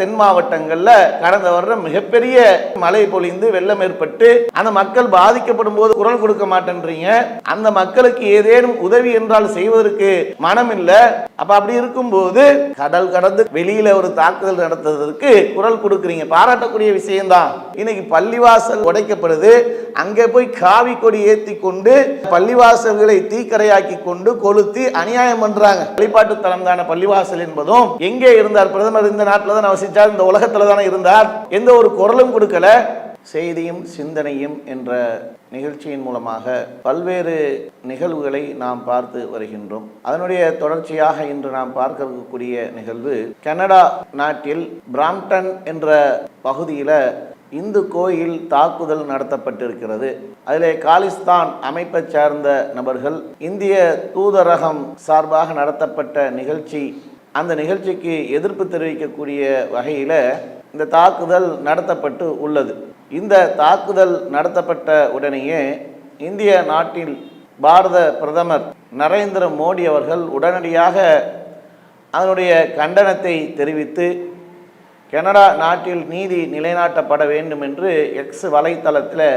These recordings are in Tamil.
தென் மாவட்டங்கள்ல கடந்த வருடம் மிகப்பெரிய மழை பொழிந்து வெள்ளம் ஏற்பட்டு அந்த மக்கள் பாதிக்கப்படும் போது குரல் கொடுக்க மாட்டேன்றீங்க. அந்த மக்களுக்கு ஏதேனும் உதவி என்றால் செய்வதற்கு மனம் இல்லை அப்ப அப்படி இருக்கும்போது கடல் கடந்து வெளியில ஒரு தாக்குதல் நடத்துவதற்கு குரல் கொடுக்குறீங்க. பாராட்டக்கூடிய விஷயம்தான். இன்னைக்கு பள்ளிவாசல் உடைக்கப்படுது. அங்கே போய் காவி கொடி ஏத்தி கொண்டு பள்ளிவாசல்களை தீக்கரையாக்கி கொண்டு கொளுத்தி அநியாயம் பண்றாங்க. வழிபாட்டு தலம் தான பள்ளிவாசல் என்பதும். எங்கே இருந்தார் பிரதமர் இந்த நாட்டில் தான் வசிச்சார் இந்த உலகத்தில் தானே இருந்தார். எந்த ஒரு குரலும் கொடுக்கல. செய்தியும் சிந்தனையும் என்ற நிகழ்ச்சியின் மூலமாக பல்வேறு நிகழ்வுகளை நாம் பார்த்து வருகின்றோம். அதனுடைய தொடர்ச்சியாக இன்று நாம் பார்க்க இருக்கக்கூடிய நிகழ்வு கனடா நாட்டில் பிராம்டன் என்ற பகுதியில் இந்து கோயில் தாக்குதல் நடத்தப்பட்டிருக்கிறது. அதிலே காலிஸ்தான் அமைப்பை சார்ந்த நபர்கள் இந்திய தூதரகம் சார்பாக நடத்தப்பட்ட நிகழ்ச்சி அந்த நிகழ்ச்சிக்கு எதிர்ப்பு தெரிவிக்கக்கூடிய வகையில் இந்த தாக்குதல் நடத்தப்பட்டு உள்ளது. இந்த தாக்குதல் நடத்தப்பட்ட உடனேயே இந்திய நாட்டில் பாரத பிரதமர் நரேந்திர மோடி அவர்கள் உடனடியாக அதனுடைய கண்டனத்தை தெரிவித்து கனடா நாட்டில் நீதி நிலைநாட்டப்பட வேண்டும் என்று எக்ஸ் வலைத்தளத்தில்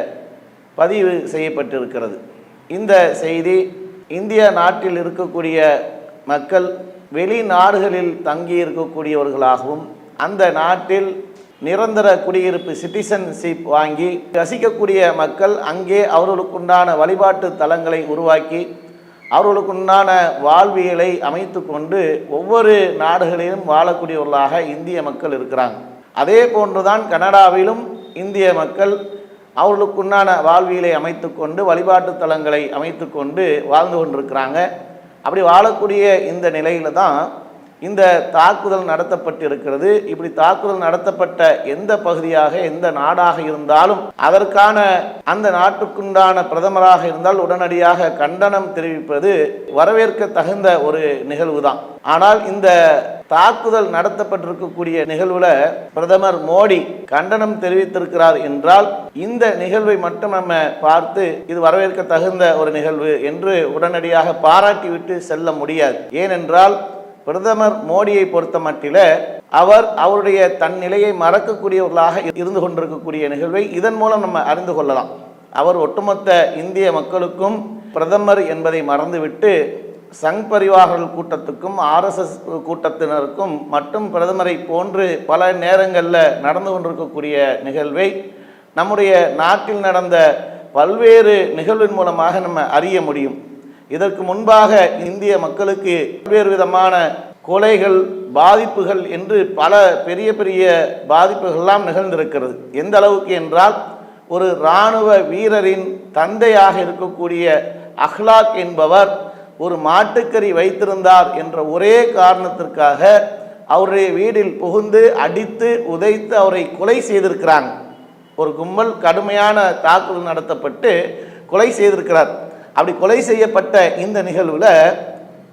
பதிவு செய்யப்பட்டிருக்கிறது. இந்த செய்தி இந்திய நாட்டில் இருக்கக்கூடிய மக்கள் வெளிநாடுகளில் தங்கி இருக்கக்கூடியவர்களாகவும் அந்த நாட்டில் நிரந்தர குடியிருப்பு சிட்டிசன்ஷிப் வாங்கி வசிக்கக்கூடிய மக்கள் அங்கே அவர்களுக்குண்டான வழிபாட்டு தலங்களை உருவாக்கி அவர்களுக்குண்டான வாழ்வியலை அமைத்து கொண்டு ஒவ்வொரு நாடுகளிலும் வாழக்கூடியவர்களாக இந்திய மக்கள் இருக்கிறாங்க. அதே போன்றுதான் கனடாவிலும் இந்திய மக்கள் அவர்களுக்குண்டான வாழ்வியலை அமைத்து கொண்டு வழிபாட்டு தலங்களை அமைத்து கொண்டு வாழ்ந்து கொண்டிருக்கிறாங்க. அப்படி வாழக்கூடிய இந்த நிலையில தான் இந்த தாக்குதல் நடத்தப்பட்டிருக்கிறது. இப்படி தாக்குதல் நடத்தப்பட்ட எந்த பகுதியாக எந்த நாடாக இருந்தாலும் அதற்கான அந்த நாட்டுக்குண்டான பிரதமராக இருந்தால் உடனடியாக கண்டனம் தெரிவிப்பது வரவேற்க தகுந்த ஒரு நிகழ்வு தான் ஆனால் இந்த தாக்குதல் நடத்தப்பட்டிருக்கக்கூடிய நிகழ்வுல பிரதமர் மோடி கண்டனம் தெரிவித்திருக்கிறார் என்றால் இந்த நிகழ்வை மட்டும் நம்ம பார்த்து இது வரவேற்க தகுந்த ஒரு நிகழ்வு என்று உடனடியாக பாராட்டிவிட்டு செல்ல முடியாது. ஏனென்றால் பிரதமர் மோடியை பொறுத்த மட்டில அவர் அவருடைய தன் நிலையை மறக்கக்கூடியவர்களாக இருந்து கொண்டிருக்கக்கூடிய நிகழ்வை இதன் மூலம் நம்ம அறிந்து கொள்ளலாம். அவர் ஒட்டுமொத்த இந்திய மக்களுக்கும் பிரதமர் என்பதை மறந்துவிட்டு சங் பரிவார்கள் கூட்டத்துக்கும் ஆர்எஸ்எஸ் கூட்டத்தினருக்கும் மட்டும் பிரதமரை போன்று பல நேரங்களில் நடந்து கொண்டிருக்கக்கூடிய நிகழ்வை நம்முடைய நாட்டில் நடந்த பல்வேறு நிகழ்வின் மூலமாக நம்ம அறிய முடியும். இதற்கு முன்பாக இந்திய மக்களுக்கு பல்வேறு விதமான கொலைகள் பாதிப்புகள் என்று பல பெரிய பெரிய பாதிப்புகள்லாம் நிகழ்ந்திருக்கிறது. எந்த அளவுக்கு என்றால் ஒரு இராணுவ வீரரின் தந்தையாக இருக்கக்கூடிய அஹ்லாக் என்பவர் ஒரு மாட்டுக்கறி வைத்திருந்தார் என்ற ஒரே காரணத்திற்காக அவருடைய வீட்டில் புகுந்து அடித்து உதைத்து அவரை கொலை செய்திருக்கிறாங்க ஒரு கும்பல் கடுமையான தாக்குதல் நடத்தப்பட்டு கொலை செய்திருக்கிறார். அப்படி கொலை செய்யப்பட்ட இந்த நிகழ்வில்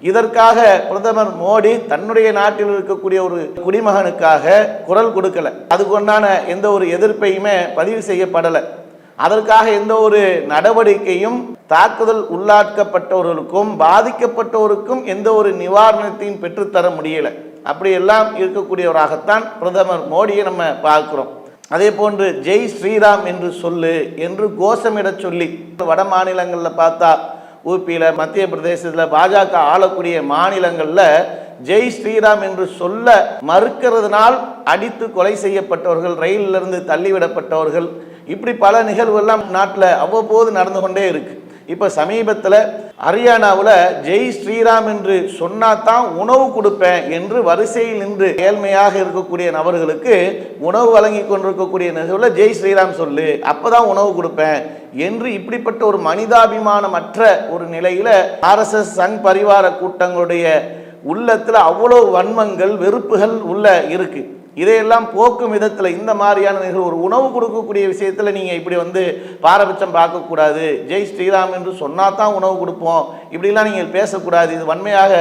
இதற்காக பிரதமர் மோடி தன்னுடைய நாட்டில் இருக்கக்கூடிய ஒரு குடிமகனுக்காக குரல் கொடுக்கல. அதுக்குண்டான எந்த ஒரு எதிர்ப்பையுமே பதிவு செய்யப்படலை. அதற்காக எந்த ஒரு நடவடிக்கையும் தாக்குதல் உள்ளாக்கப்பட்டவர்களுக்கும் பாதிக்கப்பட்டவருக்கும் எந்த ஒரு நிவாரணத்தையும் பெற்றுத்தர முடியல. அப்படியெல்லாம் இருக்கக்கூடியவராகத்தான் பிரதமர் மோடியை நம்ம பார்க்கிறோம். அதே போன்று ஜெய் ஸ்ரீராம் என்று சொல்லு என்று கோஷமிட சொல்லி வட மாநிலங்களில் பார்த்தா ஊபியில் மத்திய பிரதேசத்தில் பாஜக ஆளக்கூடிய மாநிலங்களில் ஜெய் ஸ்ரீராம் என்று சொல்ல மறுக்கிறதுனால் அடித்து கொலை செய்யப்பட்டவர்கள் ரயிலிருந்து தள்ளிவிடப்பட்டவர்கள். இப்படி பல நிகழ்வுகள்லாம் நாட்டில் அவ்வப்போது நடந்து கொண்டே இருக்குது இப்போ சமீபத்தில் ஹரியானாவில் ஜெய் ஸ்ரீராம் என்று சொன்னாதான் உணவு கொடுப்பேன் என்று வரிசையில் நின்று ஏழ்மையாக இருக்கக்கூடிய நபர்களுக்கு உணவு வழங்கி கொண்டிருக்கக்கூடிய நிகழ்வில் ஜெய் ஸ்ரீராம் சொல்லு அப்போதான் உணவு கொடுப்பேன் என்று இப்படிப்பட்ட ஒரு மனிதாபிமானமற்ற ஒரு நிலையில் ஆர்எஸ்எஸ் சங் பரிவார கூட்டங்களுடைய உள்ளத்தில் அவ்வளோ வன்மங்கள் வெறுப்புகள் உள்ள இருக்குது இதையெல்லாம் போக்கும் விதத்தில் இந்த மாதிரியான நிகழ்வு ஒரு உணவு கொடுக்கக்கூடிய விஷயத்தில் நீங்கள் இப்படி வந்து பாரபட்சம் பார்க்கக்கூடாது. ஜெய் ஸ்ரீராம் என்று சொன்னால் தான் உணவு கொடுப்போம். இப்படிலாம் நீங்கள் பேசக்கூடாது. இது வன்மையாக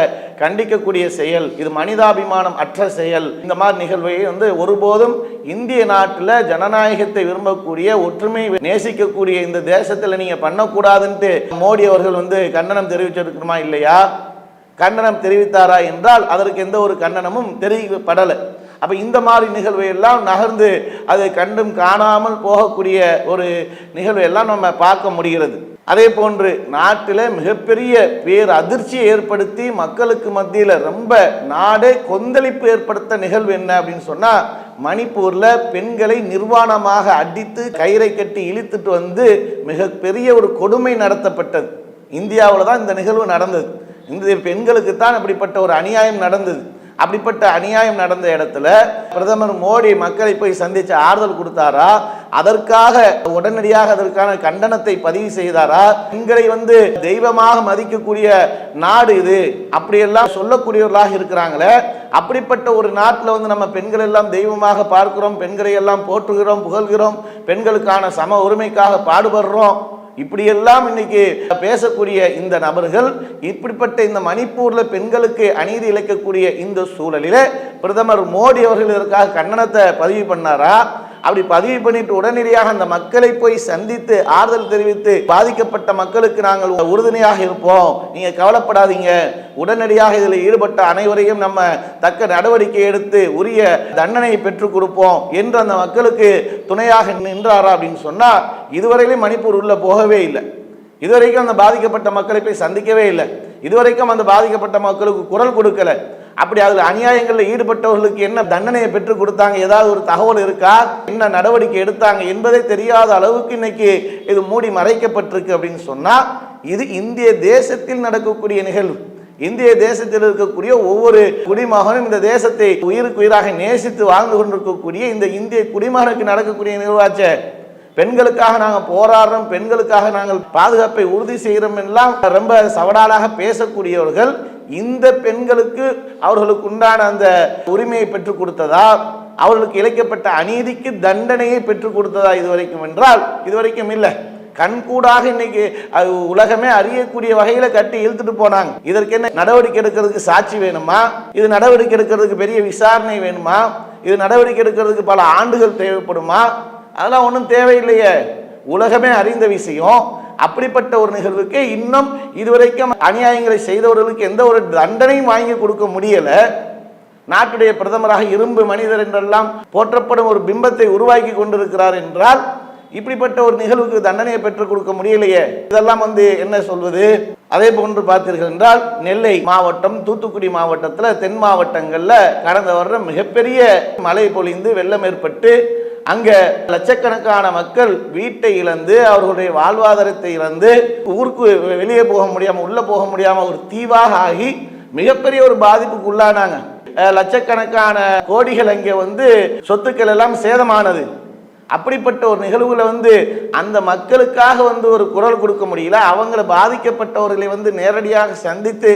கண்டிக்கக்கூடிய செயல். இது மனிதாபிமானம் அற்ற செயல். இந்த மாதிரி நிகழ்வை வந்து ஒருபோதும் இந்திய நாட்டில் ஜனநாயகத்தை விரும்பக்கூடிய ஒற்றுமை நேசிக்கக்கூடிய இந்த தேசத்தில் நீங்கள் பண்ணக்கூடாதுன்ட்டு மோடி அவர்கள் வந்து கண்டனம் தெரிவிச்சிருக்கணுமா இல்லையா? கண்டனம் தெரிவித்தாரா என்றால் அதற்கு எந்த ஒரு கண்டனமும் தெரிவிக்கப்படலை. அப்போ இந்த மாதிரி நிகழ்வை எல்லாம் நகர்ந்து அதை கண்டும் காணாமல் போகக்கூடிய ஒரு நிகழ்வை எல்லாம் நம்ம பார்க்க முடிகிறது. அதே போன்று நாட்டில் மிகப்பெரிய பேர் அதிர்ச்சியை ஏற்படுத்தி மக்களுக்கு மத்தியில் ரொம்ப நாடே கொந்தளிப்பு ஏற்படுத்த நிகழ்வு என்ன அப்படின்னு சொன்னால் மணிப்பூரில் பெண்களை நிர்வாணமாக அடித்து கயிறை கட்டி இழுத்துட்டு வந்து மிகப்பெரிய ஒரு கொடுமை நடத்தப்பட்டது. இந்தியாவில் தான் இந்த நிகழ்வு நடந்தது. இந்த பெண்களுக்கு தான் அப்படிப்பட்ட ஒரு அநியாயம் நடந்தது. அப்படிப்பட்ட அநியாயம் நடந்த இடத்துல பிரதமர் மோடி மக்களை போய் சந்தித்து ஆறுதல் கொடுத்தாரா? அதற்காக உடனடியாக அதற்கான கண்டனத்தை பதிவு செய்தாரா? எங்களை வந்து தெய்வமாக மதிக்கக்கூடிய நாடு இது. அப்படியெல்லாம் சொல்லக்கூடியவர்களாக இருக்கிறாங்களே. அப்படிப்பட்ட ஒரு நாட்டில் வந்து நம்ம பெண்கள் எல்லாம் தெய்வமாக பார்க்கிறோம் பெண்களை எல்லாம் போற்றுகிறோம் புகழ்கிறோம் பெண்களுக்கான சம உரிமைக்காக பாடுபடுறோம். இப்படியெல்லாம் இன்னைக்கு பேசக்கூடிய இந்த நபர்கள் இப்படிப்பட்ட இந்த மணிப்பூர்ல பெண்களுக்கு அநீதி இழைக்கக்கூடிய இந்த சூழலில் பிரதமர் மோடி அவர்கள் இதற்காக கண்டனத்தை பதிவு பண்ணாரா? அப்படி பதிவு பண்ணிட்டு உடனடியாக அந்த மக்களை போய் சந்தித்து ஆறுதல் தெரிவித்து பாதிக்கப்பட்ட மக்களுக்கு நாங்கள் உறுதுணையாக இருப்போம். நீங்க கவலைப்படாதீங்க. உடனடியாக இதில் ஈடுபட்ட அனைவரையும் நம்ம தக்க நடவடிக்கை எடுத்து உரிய தண்டனையை பெற்றுக் கொடுப்போம் என்று அந்த மக்களுக்கு துணையாக நின்றாரா அப்படின்னு சொன்னால் இதுவரையிலும் மணிப்பூர் உள்ள போகவே இல்லை. இதுவரைக்கும் அந்த பாதிக்கப்பட்ட மக்களை போய் சந்திக்கவே இல்லை. இதுவரைக்கும் அந்த பாதிக்கப்பட்ட மக்களுக்கு குரல் கொடுக்கலை. அப்படி அதில் அநியாயங்களில் ஈடுபட்டவர்களுக்கு என்ன தண்டனையை பெற்றுக் கொடுத்தாங்க? ஏதாவது ஒரு தகவல் இருக்கா? என்ன நடவடிக்கை எடுத்தாங்க? என்பதே தெரியாத அளவுக்கு இன்னைக்கு இது மூடி மறைக்கப்பட்டிருக்கு அப்படின்னு சொன்னால் இது இந்திய தேசத்தில் நடக்கக்கூடிய நிகழ்வு. இந்திய தேசத்தில் இருக்கக்கூடிய ஒவ்வொரு குடிமகனும் இந்த தேசத்தை உயிருக்கு உயிராக நேசித்து வாழ்ந்து கொண்டிருக்கக்கூடிய இந்த இந்திய குடிமகனுக்கு நடக்கக்கூடிய நிகழ்வாச்சே. பெண்களுக்காக நாங்கள் போராடுறோம் பெண்களுக்காக நாங்கள் பாதுகாப்பை உறுதி செய்கிறோம் எல்லாம் ரொம்ப சவடாலாக பேசக்கூடியவர்கள் இந்த பெண்களுக்கு அவர்களுக்கு உண்டான அந்த உரிமையை பெற்றுக் கொடுத்ததா அவர்களுக்கு இழைக்கப்பட்ட அநீதிக்கு தண்டனையை பெற்றுக் கொடுத்ததா இதுவரைக்கும் என்றால் இதுவரைக்கும் இல்லை. கண்கூடாக இன்னைக்கு அது உலகமே அறியக்கூடிய வகையில கட்டி இழுத்துட்டு போனாங்க. இதற்கு என்ன நடவடிக்கை எடுக்கிறதுக்கு சாட்சி வேணுமா? இது நடவடிக்கை எடுக்கிறதுக்கு பெரிய விசாரணை வேணுமா? இது நடவடிக்கை எடுக்கிறதுக்கு பல ஆண்டுகள் தேவைப்படுமா? அதெல்லாம் ஒன்றும் தேவையில்லையே. உலகமே அறிந்த விஷயம். அப்படிப்பட்ட ஒரு நிகழ்வுக்கு இன்னும் இதுவரைக்கும் அநியாயங்களை செய்தவர்களுக்கு எந்த ஒரு தண்டனையும் வாங்கி கொடுக்க முடியல. நாட்டுடைய பிரதமராக இரும்பு மனிதர் என்றெல்லாம் போற்றப்படும் ஒரு பிம்பத்தை உருவாக்கி கொண்டிருக்கிறார் என்றால் இப்படிப்பட்ட ஒரு நிகழ்வுக்கு தண்டனையை பெற்றுக் கொடுக்க முடியலையே. இதெல்லாம் வந்து என்ன சொல்வது? அதே போன்று பார்த்தீர்கள் என்றால் நெல்லை மாவட்டம் தூத்துக்குடி மாவட்டத்தில் தென் மாவட்டங்களில் கடந்த வருடம் மிகப்பெரிய மழை பொழிந்து வெள்ளம் ஏற்பட்டு அங்க லட்சக்கணக்கான மக்கள் வீட்டை இழந்து அவர்களுடைய வாழ்வாதாரத்தை இழந்து ஊருக்கு வெளியே போக முடியாம உள்ள போக முடியாம ஒரு தீவாக ஆகி மிகப்பெரிய ஒரு பாதிப்புக்கு உள்ளானாங்க. லட்சக்கணக்கான கோடிகள் அங்கே வந்து சொத்துக்கள் எல்லாம் சேதமானது. அப்படிப்பட்ட ஒரு நிகழ்வுல வந்து அந்த மக்களுக்காக வந்து ஒரு குரல் கொடுக்க முடியல. அவங்கள பாதிக்கப்பட்டவர்களை வந்து நேரடியாக சந்தித்து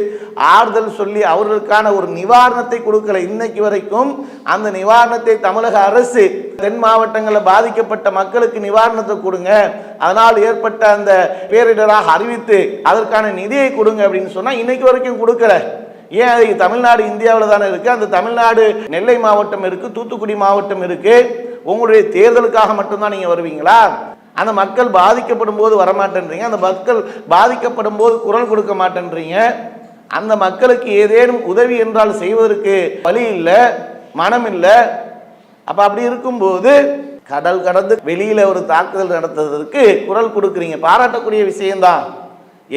ஆறுதல் சொல்லி அவர்களுக்கான ஒரு நிவாரணத்தை கொடுக்கல இன்னைக்கு வரைக்கும். அந்த நிவாரணத்தை தமிழக அரசு தென் மாவட்டங்களில் பாதிக்கப்பட்ட மக்களுக்கு நிவாரணத்தை கொடுங்க. அதனால் ஏற்பட்ட அந்த பேரிடராக அறிவித்து அதற்கான நிதியை கொடுங்க அப்படின்னு சொன்னா இன்னைக்கு வரைக்கும் கொடுக்கல. ஏன் அது தமிழ்நாடு இந்தியாவில் தானே இருக்குது அந்த தமிழ்நாடு நெல்லை மாவட்டம் இருக்குது தூத்துக்குடி மாவட்டம் இருக்குது உங்களுடைய தேர்தலுக்காக மட்டும்தான் நீங்கள் வருவீங்களா? அந்த மக்கள் பாதிக்கப்படும் போது வரமாட்டேன்றீங்க. அந்த மக்கள் பாதிக்கப்படும் போது குரல் கொடுக்க மாட்டேன்றீங்க. அந்த மக்களுக்கு ஏதேனும் உதவி என்றால் செய்வதற்கு வழி இல்லை மனம் இல்லை. அப்போ அப்படி இருக்கும்போது கடல் கடந்து வெளியில் ஒரு தாக்குதல் நடத்துவதற்கு குரல் கொடுக்குறீங்க. பாராட்டக்கூடிய விஷயம்தான்.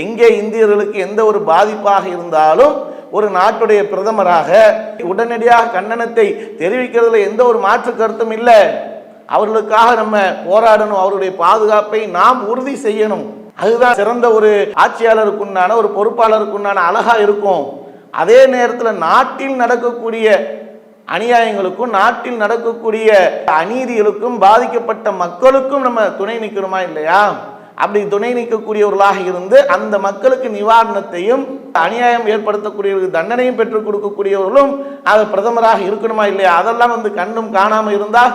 எங்கே இந்தியர்களுக்கு எந்த ஒரு பாதிப்பாக இருந்தாலும் ஒரு நாட்டுடைய பிரதமராக உடனடியாக கண்டனத்தை தெரிவிக்கிறதுல எந்த ஒரு மாற்று கருத்தும் இல்லை. அவர்களுக்காக நம்ம போராடணும் அவருடைய பாதுகாப்பை நாம் உறுதி செய்யணும். அதுதான் சிறந்த ஒரு ஆட்சியாளருக்கு உண்டான ஒரு பொறுப்பாளருக்கு உண்டான அழகா இருக்கும். அதே நேரத்தில் நாட்டில் நடக்கக்கூடிய அநியாயங்களுக்கும் நாட்டில் நடக்கக்கூடிய அநீதிகளுக்கும் பாதிக்கப்பட்ட மக்களுக்கும் நம்ம துணை நிற்கணுமா இல்லையா? அப்படி துணை நிற்கக்கூடியவர்களாக இருந்து அந்த மக்களுக்கு நிவாரணத்தையும் அநியாயம் ஏற்படுத்தக்கூடியவர்களுக்கு தண்டனையும் பெற்றுக் கொடுக்கக்கூடியவர்களும் அது பிரதமராக இருக்கணுமா இல்லையா? அதெல்லாம் வந்து கண்டும் காணாமல் இருந்தால்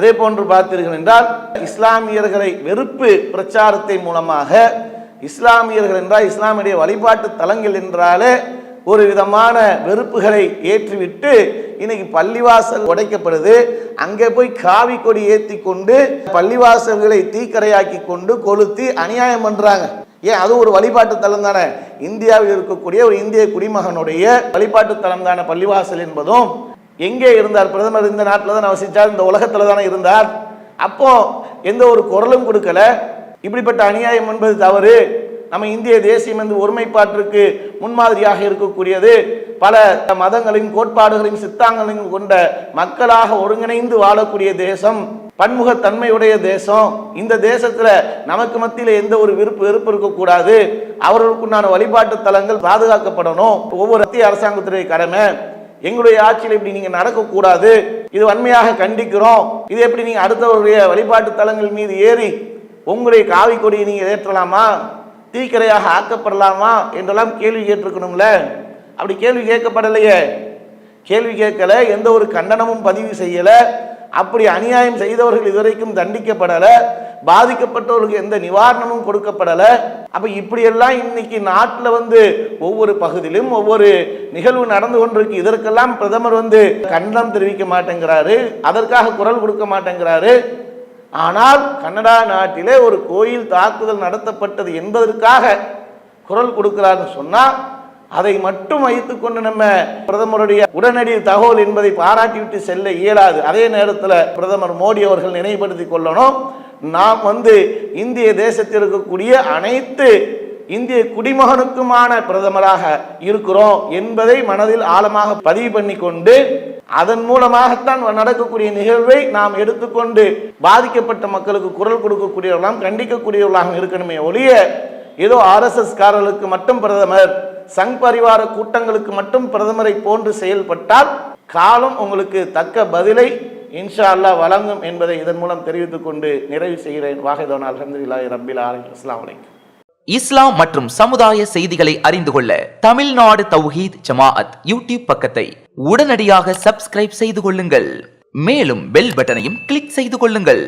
அதே போன்று பார்த்தீர்கள் என்றால் இஸ்லாமியர்களை வெறுப்பு பிரச்சாரத்தை மூலமாக இஸ்லாமியர்கள் என்றால் இஸ்லாமிய வழிபாட்டு தலங்கள் என்றாலே ஒரு விதமான வெறுப்புகளை ஏற்றிவிட்டு இன்னைக்கு பள்ளிவாசல் உடைக்கப்படுது. அங்கே போய் காவி கொடி ஏற்றி கொண்டு பள்ளிவாசல்களை தீக்கரையாக்கி கொண்டு கொளுத்தி அநியாயம் பண்றாங்க. ஏன்? அது ஒரு வழிபாட்டு தலம் தானே. இந்தியாவில் இருக்கக்கூடிய ஒரு இந்திய குடிமகனுடைய வழிபாட்டு தலம் தானே பள்ளிவாசல் என்பதும். எங்கே இருந்தார்? பிரதமர் இந்த நாட்டில் தான் வசித்தார் இந்த உலகத்தில் தானே இருந்தார். அப்போ எந்த ஒரு குரலும் கொடுக்கல. இப்படிப்பட்ட அநியாயம் என்பது தவறு. நம்ம இந்திய தேசியம் என்று ஒருமைப்பாட்டிற்கு முன்மாதிரியாக இருக்கக்கூடியது. பல மதங்களையும் கோட்பாடுகளையும் சித்தாங்களையும் கொண்ட மக்களாக ஒருங்கிணைந்து வாழக்கூடிய தேசம் பன்முகத்தன்மையுடைய தேசம். இந்த தேசத்தில் நமக்கு மத்தியில் எந்த ஒரு விருப்பு வெறுப்பு இருக்கக்கூடாது அவர்களுக்குண்டான வழிபாட்டு தலங்கள் பாதுகாக்கப்படணும். ஒவ்வொரு மத்திய அரசாங்கத்துடைய கடமை. எங்களுடைய ஆட்சியில் இப்படி நீங்கள் நடக்கக்கூடாது. இது வன்மையாக கண்டிக்கிறோம். இது எப்படி நீங்கள் அடுத்தவருடைய வழிபாட்டு தலங்கள் மீது ஏறி உங்களுடைய காவி கொடியை நீங்கள் ஏற்றலாமா? தீக்கரையாக ஆக்கப்படலாமா? என்றெல்லாம் கேள்வி கேட்டிருக்கணும்ல. அப்படி கேள்வி கேட்கப்படலையே. கேள்வி கேட்கல எந்த ஒரு கண்டனமும் பதிவு செய்யலை. அப்படி அநியாயம் செய்தவர்கள் இதுவரைக்கும் தண்டிக்கப்படலை. பாதிக்கப்பட்டவர்களுக்கு எந்த நிவாரணமும் கொடுக்கப்படலை. அப்ப இப்படியெல்லாம் இன்னைக்கு நாட்டில் வந்து ஒவ்வொரு பகுதியிலும் ஒவ்வொரு நிகழ்வு நடந்து கொண்டிருக்கு. இதற்கெல்லாம் பிரதமர் வந்து கண்டனம் தெரிவிக்க மாட்டேங்கிறாரு. அதற்காக குரல் கொடுக்க மாட்டேங்கிறாரு. ஆனால் கனடா நாட்டிலே ஒரு கோயில் தாக்குதல் நடத்தப்பட்டது என்பதற்காக குரல் கொடுக்கிறாருன்னு சொன்னால் அதை மட்டும் வைத்துக்கொண்டு நம்ம பிரதமருடைய உடனடி தகவல் என்பதை பாராட்டிவிட்டு செல்ல இயலாது. அதே நேரத்தில் பிரதமர் மோடி அவர்கள் நினைவுபடுத்தி கொள்ளணும். நாம் வந்து இந்திய தேசத்தில் இருக்கக்கூடிய அனைத்து இந்திய குடிமகனுக்குமான பிரதமராக இருக்கிறோம் என்பதை மனதில் ஆழமாக பதிவு பண்ணி கொண்டு அதன் மூலமாகத்தான் நடக்கக்கூடிய நிகழ்வை நாம் எடுத்துக்கொண்டு பாதிக்கப்பட்ட மக்களுக்கு குரல் கொடுக்கக்கூடியவர்களாம் கண்டிக்கக்கூடியவர்களாக இருக்கணுமே ஒழிய ஏதோ ஆர்எஸ்எஸ் காரர்களுக்கு மட்டும் பிரதமர் சங் பரிவார கூட்டங்களுக்கு மட்டும் பிரதமரை போன்று செயல்பட்டால் காலம் உங்களுக்கு தக்க பதிலை இன்ஷா அல்லாஹ் வழங்கும் என்பதை இதன் மூலம் தெரிவித்துக் கொண்டு நிறைவு செய்கிறேன். வாஹிதோன் அலமதுல்லாஹி ரபில் ஆலமின். அஸ்லாம் வலைக்கம் இஸ்லாம் மற்றும் சமுதாய செய்திகளை அறிந்து கொள்ள தமிழ்நாடு தௌஹீத் ஜமாஅத் யூடியூப் பக்கத்தை உடனடியாக சப்ஸ்கிரைப் செய்து கொள்ளுங்கள். மேலும் பெல் பட்டனையும் கிளிக் செய்து கொள்ளுங்கள்.